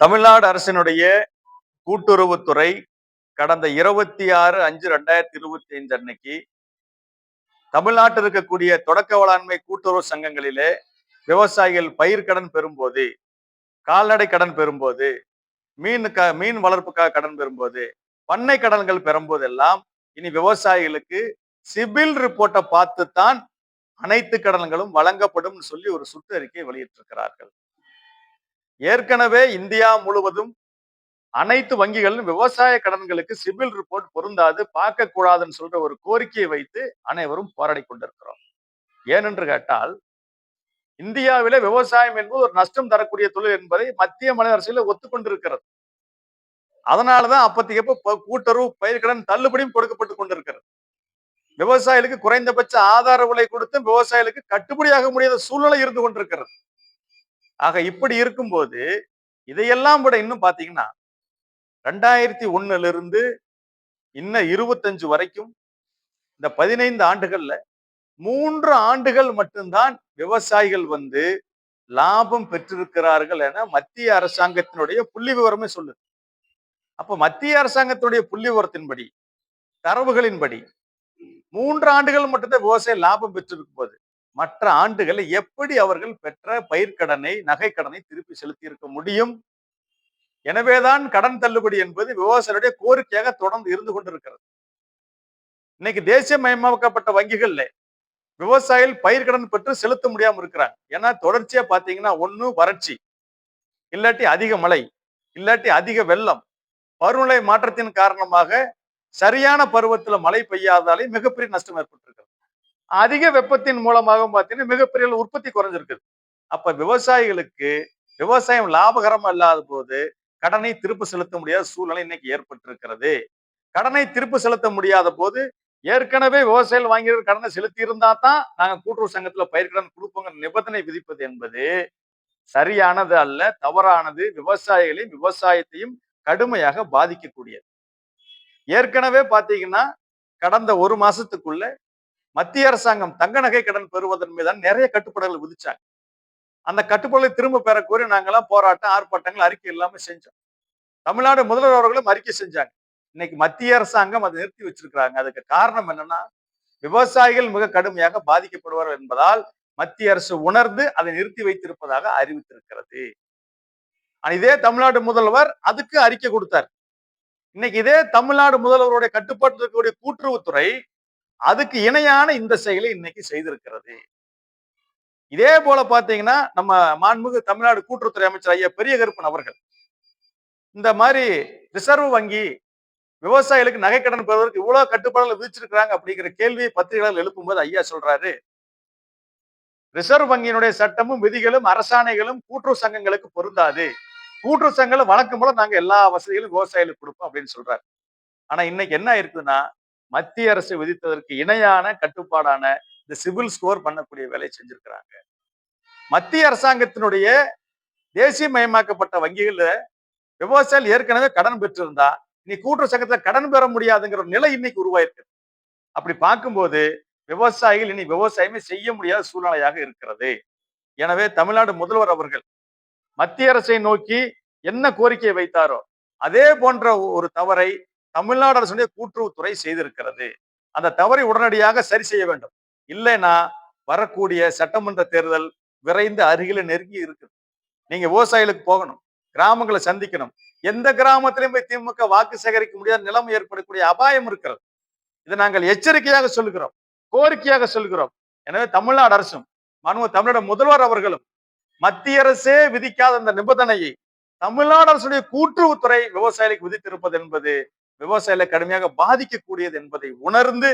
தமிழ்நாடு அரசினுடைய கூட்டுறவுத்துறை கடந்த இருபத்தி ஆறு அஞ்சு ரெண்டாயிரத்தி இருபத்தி ஐந்து அன்னைக்கு தமிழ்நாட்டில் இருக்கக்கூடிய தொடக்க வேளாண்மை கூட்டுறவு சங்கங்களிலே விவசாயிகள் பயிர் கடன் பெறும்போது கால்நடை கடன் பெறும்போது மீன் க மீன் வளர்ப்புக்காக கடன் பெறும்போது பண்ணை கடன்கள் பெறும்போதெல்லாம் இனி விவசாயிகளுக்கு சிபில் ரிப்போர்ட்டை பார்த்துத்தான் அனைத்து கடன்களும் வழங்கப்படும் சொல்லி ஒரு சுற்றறிக்கை வெளியிட்டிருக்கிறார்கள். ஏற்கனவே இந்தியா முழுவதும் அனைத்து வங்கிகளிலும் விவசாய கடன்களுக்கு சிவில் ரிப்போர்ட் பொருந்தாது பார்க்க கூடாதுன்னு சொல்ற ஒரு கோரிக்கையை வைத்து அனைவரும் போராடி கொண்டிருக்கிறோம். ஏனென்று கேட்டால் இந்தியாவில விவசாயம் என்பது ஒரு நஷ்டம் தரக்கூடிய தொழில் என்பதை மத்திய மாநில அரசியல ஒத்துக்கொண்டிருக்கிறது. அதனாலதான் அப்பத்திக்கு எப்ப கூட்டுறவு பயிர்கடன் தள்ளுபடியும் கொடுக்கப்பட்டு கொண்டிருக்கிறது. விவசாயிகளுக்கு குறைந்தபட்ச ஆதார விலை கொடுத்தும் விவசாயிகளுக்கு கட்டுப்படியாக முடியாத சூழ்நிலை இருந்து கொண்டிருக்கிறது. ஆக இப்படி இருக்கும்போது இதையெல்லாம் கூட இன்னும் பாத்தீங்கன்னா ரெண்டாயிரத்தி ஒண்ணுல இருந்து இன்னும் இருபத்தஞ்சு வரைக்கும் இந்த பதினைந்து ஆண்டுகள்ல மூன்று ஆண்டுகள் மட்டும்தான் விவசாயிகள் வந்து லாபம் பெற்றிருக்கிறார்கள் என மத்திய அரசாங்கத்தினுடைய புள்ளி விவரமே சொல்லுது. அப்ப மத்திய அரசாங்கத்தினுடைய புள்ளி விவரத்தின்படி தரவுகளின்படி மூன்று ஆண்டுகள் மட்டும்தான் விவசாயம் லாபம் பெற்றிருக்கும் போது மற்ற ஆண்டுகளை எப்படி அவர்கள் பெற்ற பயிர்க்கடனை நகைக்கடனை திருப்பி செலுத்தி இருக்க முடியும்? எனவேதான் கடன் தள்ளுபடி என்பது விவசாயிகளுடைய கோரிக்கையாக தொடர்ந்து இருந்து கொண்டிருக்கிறது. இன்னைக்கு தேசிய மயமாக்கப்பட்ட வங்கிகள்ல விவசாயிகள் பயிர்க்கடன் பெற்று செலுத்த முடியாம இருக்கிறாங்க. ஏன்னா தொடர்ச்சியா பாத்தீங்கன்னா ஒண்ணு வறட்சி. இல்லாட்டி அதிக மழை. இல்லாட்டி அதிக வெள்ளம். பருவநிலை மாற்றத்தின் காரணமாக சரியான பருவத்துல மழை பெய்யாதாலே மிகப்பெரிய நஷ்டம் ஏற்பட்டிருக்கு அதிக வெப்பத்தின் மூலமாக பார்த்தீங்கன்னா மிகப்பெரிய உற்பத்தி குறைஞ்சிருக்குது. அப்ப விவசாயிகளுக்கு விவசாயம் லாபகரமா இல்லாத போது கடனை திருப்பு செலுத்த முடியாத சூழ்நிலை இன்னைக்கு ஏற்பட்டிருக்கிறது. கடனை திருப்பு செலுத்த முடியாத போது ஏற்கனவே விவசாயிகள் வாங்கியிருக்க கடனை செலுத்தி இருந்தா தான் நாங்க கூட்டுறவு சங்கத்துல பயிர்கடன் கொடுப்போங்க நிபந்தனை விதிப்பது என்பது சரியானது அல்ல தவறானது. விவசாயிகளையும் விவசாயத்தையும் கடுமையாக பாதிக்கக்கூடியது. ஏற்கனவே பாத்தீங்கன்னா கடந்த ஒரு மாசத்துக்குள்ள மத்திய அரசாங்கம் தங்க நகை கடன் பெறுவதன் மீதான் நிறைய கட்டுப்பாடுகள் விதிச்சாங்க. அந்த கட்டுப்பாடுகளை திரும்ப பெற கோரி நாங்கெல்லாம் போராட்டம் ஆர்ப்பாட்டங்கள் அறிக்கை இல்லாம செஞ்சோம். தமிழ்நாடு முதல்வர் அவர்களும் அறிக்கை செஞ்சாங்க. இன்னைக்கு மத்திய அரசாங்கம் அதை நிறுத்தி வச்சிருக்கிறாங்க. அதுக்கு காரணம் என்னன்னா விவசாயிகள் மிக கடுமையாக பாதிக்கப்படுவார்கள் என்பதால் மத்திய அரசு உணர்ந்து அதை நிறுத்தி வைத்திருப்பதாக அறிவித்திருக்கிறது. இதே தமிழ்நாடு முதல்வர் அதுக்கு அறிக்கை கொடுத்தார். இன்னைக்கு இதே தமிழ்நாடு முதல்வருடைய கட்டுப்பாட்டில் இருக்கக்கூடிய கூட்டுறவுத்துறை அதுக்கு இணையான இந்த செயலை இன்னைக்கு செய்திருக்கிறது. இதே போல பாத்தீங்கன்னா நம்ம மாண்புமிகு தமிழ்நாடு கூட்டுறவுத்துறை அமைச்சர் ஐயா பெரிய கருப்பன் அவர்கள் இந்த மாதிரி ரிசர்வ் வங்கி விவசாயிகளுக்கு நகைக்கடன் பெறுவதற்கு இவ்வளவு கட்டுப்பாடுகள் விதிச்சிருக்கிறாங்க அப்படிங்கிற கேள்வியை பத்திரிகைகள் எழுப்பும்போது ஐயா சொல்றாரு. ரிசர்வ் வங்கியினுடைய சட்டமும் விதிகளும் அரசாணைகளும் கூட்டுறவு சங்கங்களுக்கு பொருந்தாது. கூட்டுறவு சங்கங்களை வழக்கம் போல நாங்க எல்லா வசதிகளும் விவசாயிகளுக்கு கொடுப்போம் அப்படின்னு சொல்றாரு. ஆனா இன்னைக்கு என்ன இருக்குதுன்னா மத்திய அரசு விதித்ததற்கு இணையான கட்டுப்பாடான இந்த சிவில் ஸ்கோர் பண்ணக்கூடிய வேலையை செஞ்சிருக்கிறாங்க. மத்திய அரசாங்கத்தினுடைய தேசிய மயமாக்கப்பட்ட வங்கிகள்ல விவசாயிகள் ஏற்கனவே கடன் பெற்றிருந்தா நீ கூட்டுறவு சங்கத்துல கடன் பெற முடியாதுங்கிற நிலை இன்னைக்கு உருவாயிருக்கு. அப்படி பார்க்கும்போது விவசாயிகள் இனி விவசாயமே செய்ய முடியாத சூழ்நிலையாக இருக்கிறது. எனவே தமிழ்நாடு முதல்வர் அவர்கள் மத்திய அரசை நோக்கி என்ன கோரிக்கையை வைத்தாரோ அதே போன்ற ஒரு தவறை தமிழ்நாடு அரசுடைய கூட்டுறவுத்துறை செய்திருக்கிறது. அந்த தவறை உடனடியாக சரி செய்ய வேண்டும். இல்லைன்னா வரக்கூடிய சட்டமன்ற தேர்தல் விரைந்து அருகில நெருங்கி இருக்குது. நீங்க விவசாயிகளுக்கு போகணும் கிராமங்களை சந்திக்கணும். எந்த கிராமத்திலையும் போய் திமுக வாக்கு சேகரிக்க முடியாத நிலைமை ஏற்படக்கூடிய அபாயம் இருக்கிறது. இதை நாங்கள் எச்சரிக்கையாக சொல்லுகிறோம் கோரிக்கையாக சொல்கிறோம் எனவே தமிழ்நாடு அரசும் மனு தமிழக முதல்வர் அவர்களும் மத்திய அரசே விதிக்காத அந்த நிபந்தனையை தமிழ்நாடு அரசுடைய கூட்டுறவுத்துறை விவசாயிகளுக்கு விதித்திருப்பது என்பது விவசாயிகளை கடுமையாக பாதிக்கக்கூடியது என்பதை உணர்ந்து